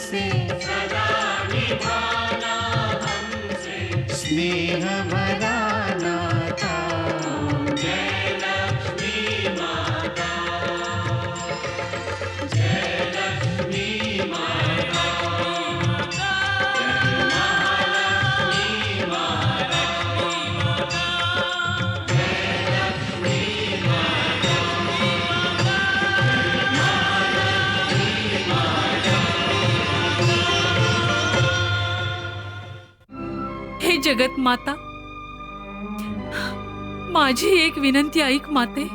हमसे। स्नेह जगत माता. माझी एक विनंती ऐक माते.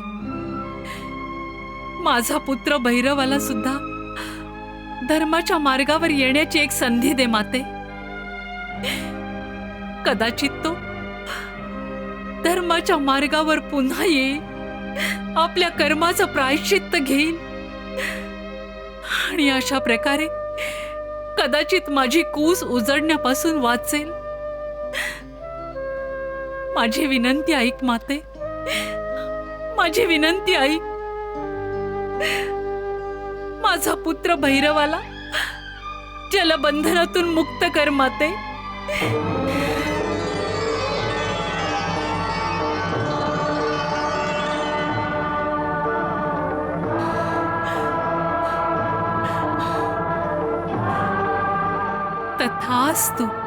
माझा पुत्र भैरवाला सुद्धा धर्माच्या मार्गावर येण्याची एक संधी दे माते. कदाचित तो धर्माच्या मार्गावर पुन्हा येईल आपल्या कर्माचं प्रायश्चित्त घेईल. आणि अशा प्रकारे कदाचित माझी कूस उजडण्यापासून वाचेल. माझी विनंती ऐक माते. माझी विनंती ऐक. माझा पुत्र भैरवाला जलबंधनातून मुक्त कर माते. तथास्तु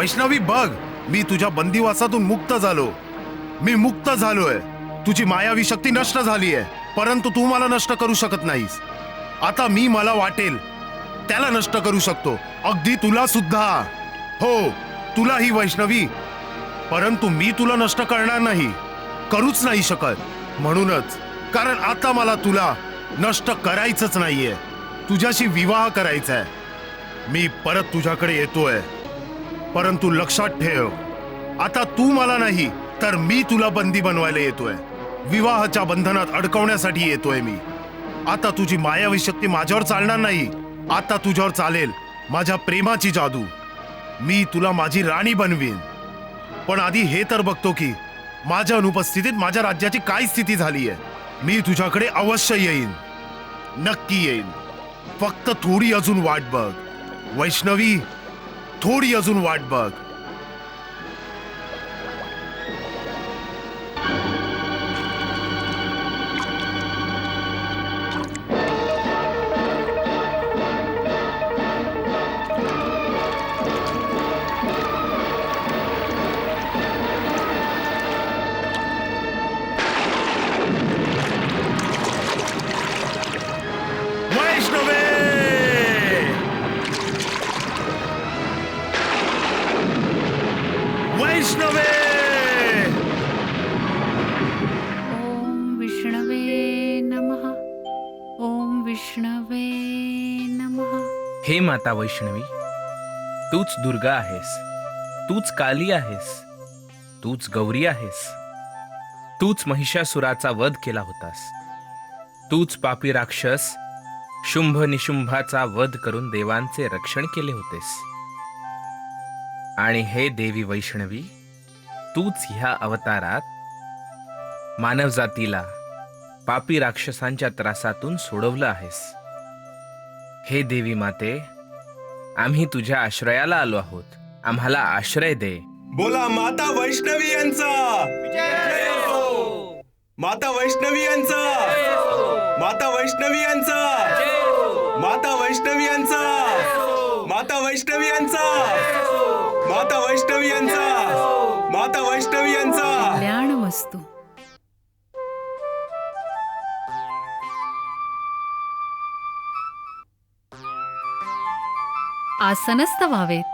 वैष्णवी बघ. मी तुझ्या बंदिवासातून मुक्त झालो. मी मुक्त झालोय. तुझी मायावी शक्ती नष्ट झाली आहे परंतु तू मला नष्ट करू शकत नाहीस. आता मी मला वाटेल. त्याला नष्ट करू शकतो. अगदी तुला सुद्धा. हो तुला ही वैष्णवी. परंतु मी तुला नष्ट करणार नाही. करूच नाही शकत. म्हणूनच. कारण आता मला तुला नष्ट करायचंच नाहीये. तुझ्याशी विवाह करायचा आहे मी परत तुझ्याकडे येतोय. परंतु लक्षात ठेव. आता तू मला नाही तर मी तुला बंदी बनवायला येतोय. विवाहाच्या बंधनात अडकवण्यासाठी येतोय मी. आता तुझी मायावी शक्ती माझ्यावर चालणार नाही. आता तुझ्यावर चालेल माझ्या प्रेमाची जादू. मी तुला माझी राणी बनवीन. पण आधी हे तर बघतो की माझ्या अनुपस्थितीत माझ्या राज्याची काय स्थिती झाली आहे मी तुझ्याकडे अवश्य येईन. नक्की येईन. फक्त थोडी अजून वाट बघ. वैष्णवी थोडी अजून वाट बघ. माता वैष्णवी तूच दुर्गा आहेस तूच काली आहेस तूच गौरी आहेस तूच महिषासुराचा वध केला होतास तूच पापी राक्षस शुंभ निशुंभाचा वध करून देवांचे रक्षण केले होतेस. आणि हे देवी वैष्णवी तूच ह्या अवतारात मानवजातीला पापी राक्षसांच्या त्रासातून सोडवलं आहेस. हे देवी माते आम्ही तुझ्या आश्रयाला आलो आहोत. आम्हाला आश्रय दे. बोला माता वैष्णवी यांचा. माता वैष्णवी यांचा. माता वैष्णवी यांचा. माता वैष्णवी यांचा. माता वैष्णवी यांचा. माता वैष्णवी यांचा. माता वैष्णवी यांचा. कल्याण वस्तू. आसनस्थ व्हावेत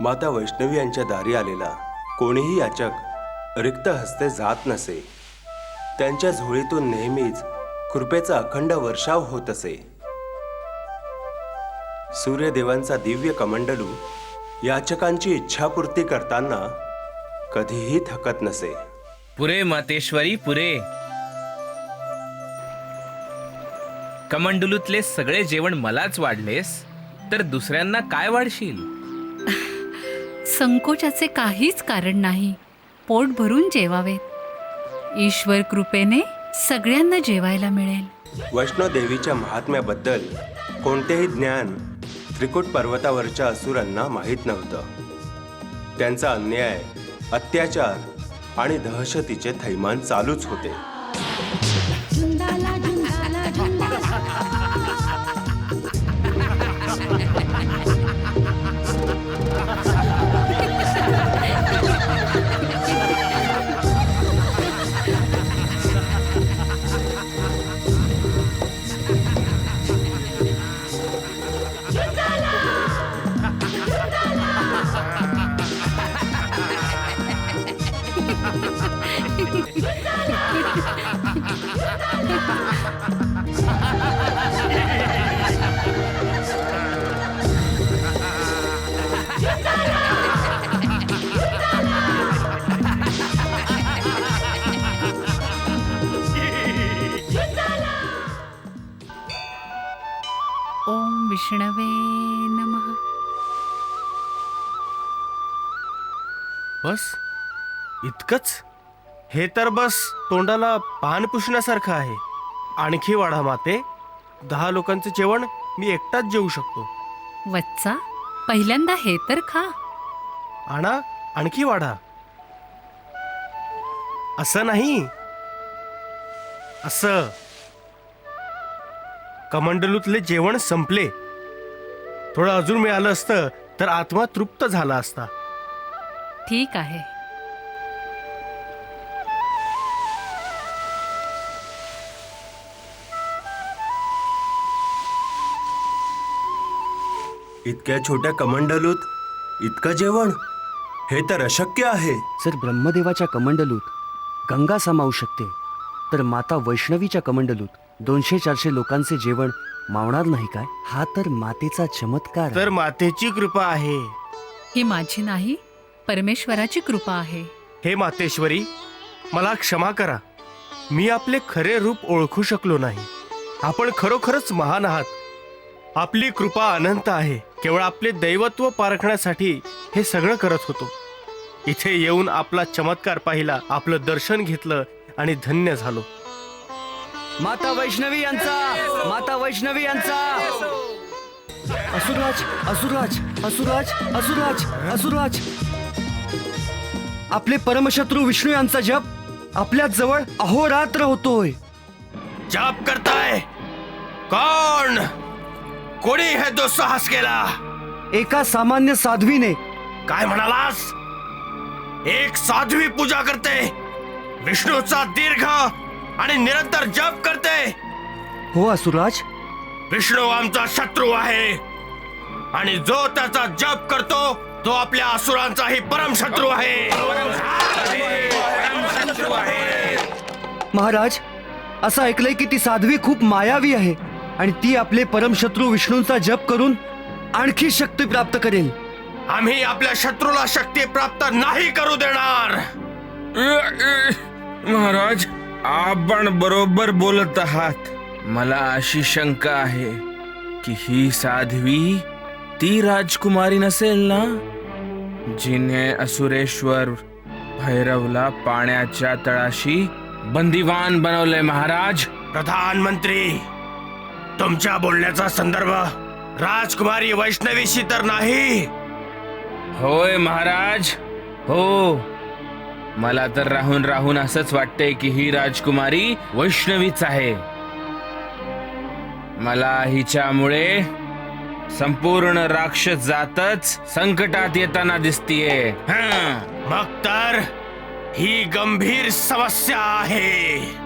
माता वैष्णवी यांच्या दारी आलेला कोणीही याचक रिक्त हस्ते जात नसे. त्यांच्या झोळीतून नेहमीच कृपेचा अखंड वर्षाव होत असे. सूर्यदेवांचा दिव्य कमंडलू याचकांची इच्छापूर्ती करताना कधीही थकत नसे. पुरे मातेश्वरी पुरे. कमंडलूतले सगळे जेवण मलाच वाढलेस तर दुसऱ्यांना काय वाढशील? संकोचाचे काहीच कारण नाही. पोट भरून जेवावेत. ईश्वर कृपेने सगळ्यांना जेवायला मिळेल. वैष्णोदेवीच्या महात्म्याबद्दल कोणतेही ज्ञान त्रिकुट पर्वतावरच्या असुरांना माहीत नव्हतं. त्यांचा अन्याय अत्याचार आणि दहशतीचे थैमान चालूच होते. विष्णवे नमः। बस? इतकंच? हे तर बस तोंडाला पान पुसण्यासारखं आहे. आणखी वाढा माते. दहा लोकांचं जेवण मी एकटाच जेवू शकतो. वत्सा पहिल्यांदा हे तर खा. आणा आणखी वाढा. असं नाही. असं. कमंडलूतले जेवण संपले. थोडं अजून मिळालं असतं तर आत्मा तृप्त झाला असता. ठीक आहे. इतक्या छोट्या कमंडलूत इतकं जेवण हे तर अशक्य आहे. जर ब्रह्मदेवाच्या कमंडलूत गंगा सामावू शकते. तर माता वैष्णवीच्या कमंडलूत दोनशे चारशे लोकांचे जेवण मावणार नाही काय? हा तर मातेचा चमत्कार तर मातेची कृपा आहे. ही माझी नाही परमेश्वराची कृपा आहे. हे मातेश्वरी मला क्षमा करा. मी आपले खरे रूप ओळखू शकलो नाही. आपण खरोखरच महान आहात. आपली कृपा अनंत आहे. केवळ आपले दैवत्व पारखण्यासाठी हे सगळं करत होतो. इथे येऊन आपला चमत्कार पाहिला आपलं दर्शन घेतलं आणि धन्य झालो. माता वैष्णवी यांचा माता वैष्णवी यांचा. असुराज असुराज असुराज असुराज असुराज आपले परमशत्रू विष्णू यांचा जप आपल्या जवळ अहोरात्र होतोय. जाप करताय? कोण? कोणी हे दुस्साहस केला? एका सामान्य साध्वीने. काय म्हणालास? एक साध्वी पूजा करते. विष्णूचा दीर्घ आणि निरंतर जप करते. हो असुराज. विष्णू आमचा शत्रू आहे. आणि जो त्याचा जप करतो तो आपल्या असुरांचाही परम शत्रू आहे. महाराज असं ऐकलंय की ती साध्वी खूप मायावी आहे आणि ती आपले परमशत्रू विष्णूंचा जप करून आणखी शक्ती प्राप्त करेल. आम्ही आपल्या शत्रूला शक्ती प्राप्त नाही करू देणार. महाराज आपण बरोबर बोलत आहात. मला अशी शंका आहे की ही साध्वी ती राजकुमारी नसेल ना? जिने असुरेश्वर भैरवला पाण्याच्या तळाशी बंदिवान बनवलंय महाराज. प्रधानमंत्री तुमच्या बोलण्याचा संदर्भ राजकुमारी वैष्णवीशी तर नाही. होय महाराज हो. मला तर राहून राहून असंच वाटतंय की ही राजकुमारी वैष्णवीच आहे. मला हिच्यामुळे संपूर्ण राक्षस जातच संकटात येताना दिसतीये. मग तर ही गंभीर समस्या आहे.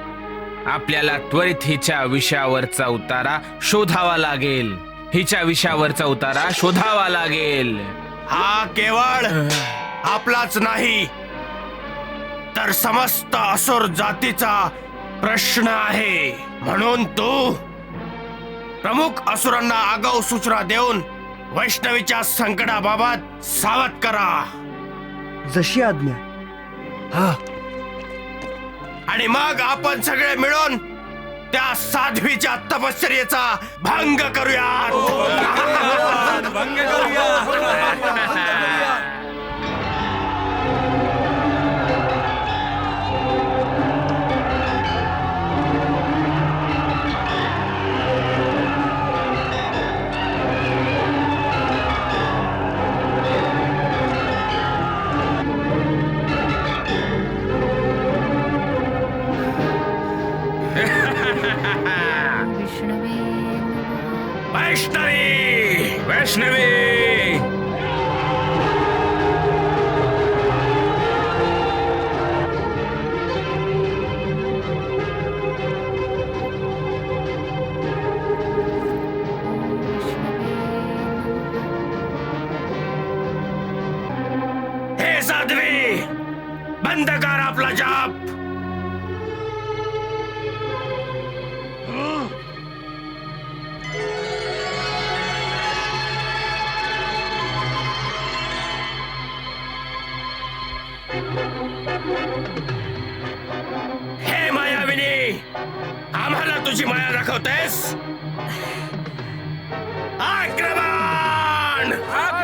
आपल्याला त्वरित हिच्या विषयावरचा उतारा शोधावा लागेल. हिच्या विषयावरचा उतारा शोधावा लागेल. हा केवळ आपलाच नाही तर समस्त असुर जातीचा प्रश्न आहे. म्हणून तू प्रमुख असुरांना आगाऊ सूचना देऊन वैष्णवीच्या संकटाबाबत सावध करा. जशी आज्ञा. हा. आणि मग आपण सगळे मिळून त्या साध्वीच्या तपश्चर्याचा भंग करूया भंग करूया नमः. वैष्णवी semana.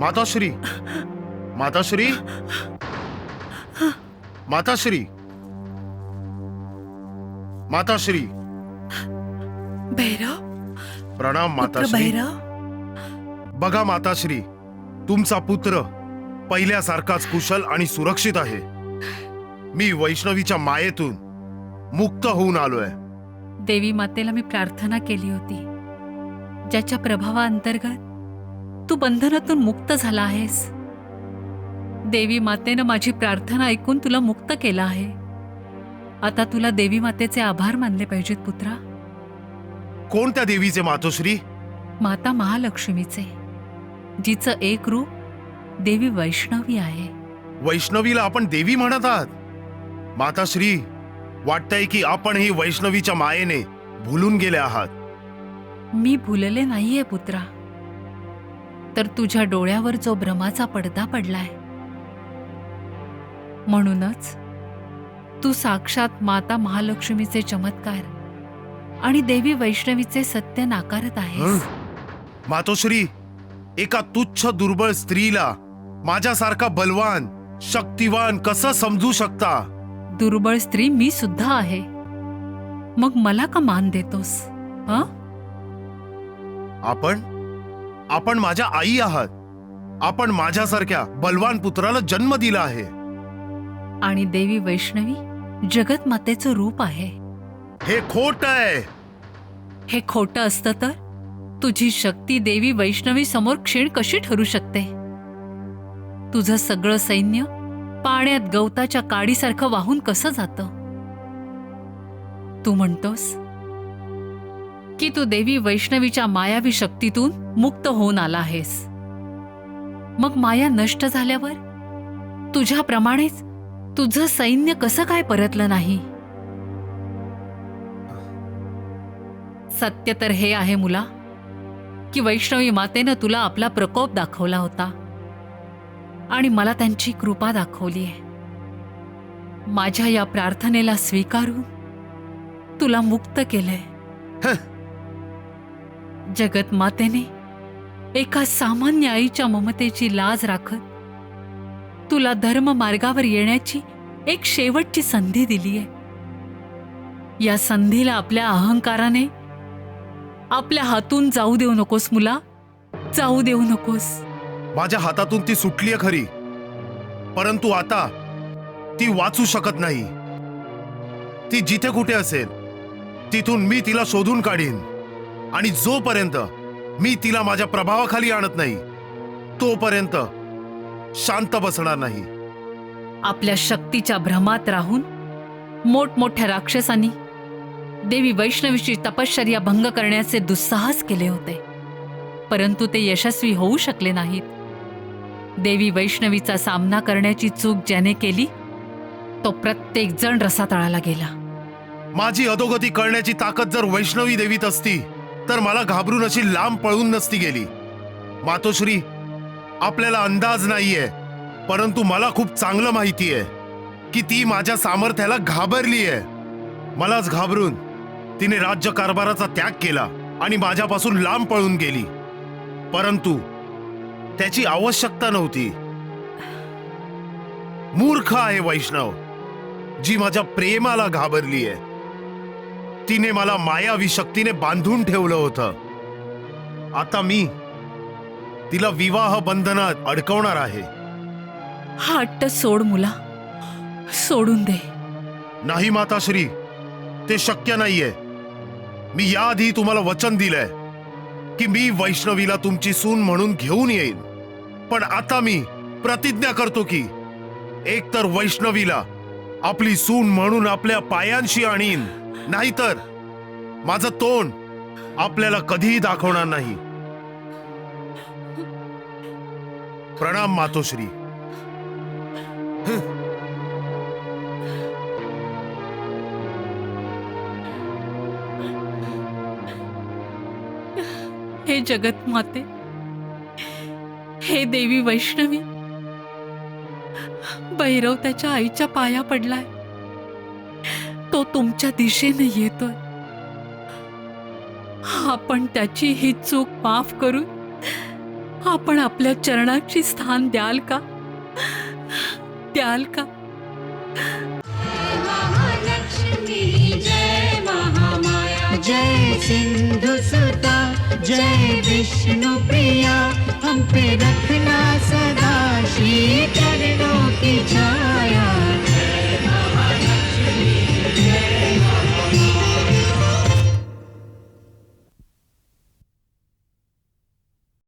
माताश्री. माताश्री? माताश्री. माताश्री. भैरव? प्रणाम माताश्री. भैरव? बघा माताश्री तुमचा पुत्र पहिल्यासारखाच कुशल आणि सुरक्षित आहे. मी वैष्णवीच्या मायेतून मुक्त होऊन आलोय. देवी मातेला मी प्रार्थना केली होती. ज्याच्या प्रभावाअंतर्गत तू बंधनातून मुक्त झाला आहेस. देवी मातेनं माझी प्रार्थना ऐकून तुला मुक्त केलं आहे. आता तुला देवी मातेचे आभार मानले पाहिजेत पुत्रा. कोणत्या देवीचे मातोश्री? माता महालक्ष्मीचे जिचं एक रूप देवी वैष्णवी आहे. वैष्णवीला आपण देवी म्हणत आहात. माताश्री वाटतंय की आपण ही वैष्णवीच्या मायेने भुलून गेले आहात. मी भुलले नाहीये पुत्रा. तर तुझ्या डोळ्यावर जो भ्रमाचा पडदा पडलाय. म्हणूनच तू साक्षात माता महालक्ष्मीचे चमत्कार आणि देवी वैष्णवीचे सत्य नाकारत आहेस. मातोश्री एका तुच्छ दुर्बळ स्त्रीला माझ्यासारखा बलवान शक्तिवान कसं समजू शकता? दुर्बळ स्त्री मी सुद्धा आहे. मग मला का मान देतोस? हं? आपण? आपण माझ्या आई आहात. आपण माझ्यासारख्या बलवान पुत्राला जन्म दिला आहे. आणि देवी वैष्णवी जगत मातेचं रूप आहे. हे खोट आहे. हे खोटं असतं तर? तुझी शक्ती देवी वैष्णवी समोर क्षीण कशी ठरू शकते? तुझं सगळं सैन्य पाण्यात गवताच्या काडीसारखं वाहून कसं जातं? तू म्हणतोस की तू देवी वैष्णवीच्या मायावी शक्तीतून मुक्त होऊन आला आहेस. मग माया नष्ट झाल्यावर? तुझ्याप्रमाणेच तुझं सैन्य कसं काय परतलं नाही? सत्य तर हे आहे मुला की वैष्णवी मातेनं तुला आपला प्रकोप दाखवला होता. आणि मला त्यांची कृपा दाखवली आहे. माझ्या या प्रार्थनेला स्वीकारून तुला मुक्त केलंय. जगत मातेने एका सामान्य आईच्या ममतेची लाज राखत तुला धर्म मार्गावर येण्याची एक शेवटची संधी दिलीय या संधीला आपल्या अहंकाराने आपल्या हातून जाऊ देऊ नकोस मुला. जाऊ देऊ नकोस. माझ्या हातातून ती सुटलीय खरी. परंतु आता ती वाचू शकत नाही. ती जिथे कुठे असेल तिथून मी तिला शोधून काढीन. आणि जोपर्यंत मी तिला माझ्या प्रभावाखाली आणत नाही तोपर्यंत शांत बसणार नाही. आपल्या शक्तीच्या भ्रमात राहून मोठमोठ्या राक्षसांनी देवी वैष्णवीची तपश्चर्या भंग करण्याचे दुस्साहस केले होते. परंतु ते यशस्वी होऊ शकले नाहीत. देवी वैष्णवीचा सामना करण्याची चूक ज्याने केली तो प्रत्येक जण रसातळाला गेला. माझी अधोगती करण्याची ताकद जर वैष्णवी देवीत असती तर मला घाबरून अशी लांब पळून नसती गेली. मातोश्री आपल्याला अंदाज नाहीये परंतु मला खूप चांगलं माहिती आहे की ती माझ्या सामर्थ्याला घाबरली आहे मलाच घाबरून तिने राज्य कारभाराचा त्याग केला आणि माझ्यापासून लांब पळून गेली. परंतु त्याची आवश्यकता नव्हती. मूर्ख आहे वैष्णव जी माझ्या प्रेमाला घाबरली आहे तिने मला मायावी शक्तीने बांधून ठेवलं होतं. आता मी तिला विवाह बंधनात अडकवणार आहे. हा अट्ट सोड मुला. सोडून दे. नाही माताश्री ते शक्य नाहीये. मी याआधी तुम्हाला वचन दिलंय की मी वैष्णवीला तुमची सून म्हणून घेऊन येईन. पण आता मी प्रतिज्ञा करतो की एकतर वैष्णवीला आपली सून म्हणून आपल्या पायांशी आणीन. नाहीतर माझं तोंड आपल्याला कधीही दाखवणार नाही. प्रणाम मातोश्री. हे जगत माते हे देवी वैष्णवी भैरव त्याच्या आईच्या पाया पडलाय. तो तुमच्या दिशेने येतोय. आपण त्याची ही चूक माफ करून आपण आपल्या चरणाची स्थान द्याल का? द्याल का? जय जय सिंधु सुता जय विष्णु प्रिया हम पे रखना सदा श्री मीठा